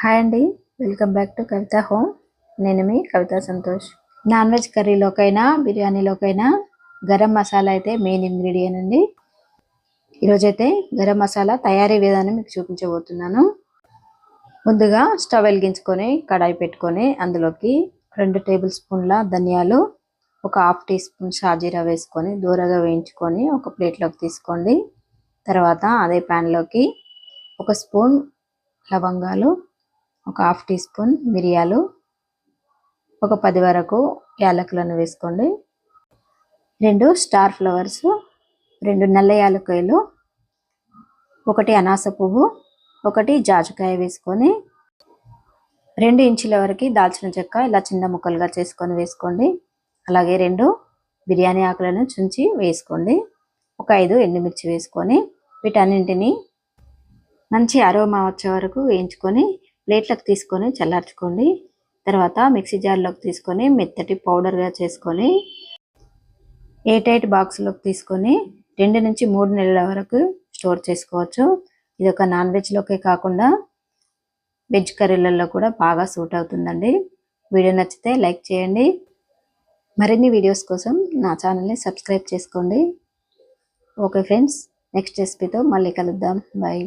Hi అండి. Welcome back to Kavitha home. నేను మీ కవిత సంతోష్. నాన్ వెజ్ కర్రీలోకైనా బిర్యానీలోకైనా గరం మసాలా అయితే మెయిన్ ఇంగ్రీడియంట్ అండి. ఈరోజైతే గరం మసాలా తయారీ విధానం మీకు చూపించబోతున్నాను. ముందుగా స్టవ్ వెలిగించుకొని కడాయి పెట్టుకొని అందులోకి రెండు టేబుల్ స్పూన్ల ధనియాలు ఒక హాఫ్ టీ స్పూన్ షాజీరా వేసుకొని దూరగా వేయించుకొని ఒక ప్లేట్లోకి తీసుకోండి. తర్వాత అదే ప్యాన్లోకి ఒక స్పూన్ లవంగాలు ఒక హాఫ్ టీ స్పూన్ మిరియాలు ఒక పది వరకు యాలకులను వేసుకోండి. రెండు స్టార్ ఫ్లవర్స్ రెండు నల్ల యాలకాయలు ఒకటి అనాస పువ్వు ఒకటి జాజికాయ వేసుకొని రెండు ఇంచుల వరకు దాల్చిన చెక్క ఇలా చిన్న ముక్కలుగా చేసుకొని వేసుకోండి. అలాగే రెండు బిర్యానీ ఆకులను చుంచి వేసుకోండి. ఒక ఐదు ఎండుమిర్చి వేసుకొని వీటన్నింటినీ మంచి అరోమా వచ్చే వరకు వేయించుకొని ప్లేట్లకు తీసుకొని చల్లార్చుకోండి. తర్వాత మిక్సీ జార్లోకి తీసుకొని మెత్తటి పౌడర్గా చేసుకొని ఎయిట్ ఎయిట్ బాక్స్లోకి తీసుకొని రెండు నుంచి మూడు నెలల వరకు స్టోర్ చేసుకోవచ్చు. ఇది ఒక నాన్ వెజ్లోకే కాకుండా వెజ్ కర్రీలలో కూడా బాగా సూట్ అవుతుందండి. వీడియో నచ్చితే లైక్ చేయండి. మరిన్ని వీడియోస్ కోసం నా ఛానల్ని సబ్స్క్రైబ్ చేసుకోండి. ఓకే ఫ్రెండ్స్ నెక్స్ట్ రెసిపీతో మళ్ళీ కలుద్దాం. బాయ్.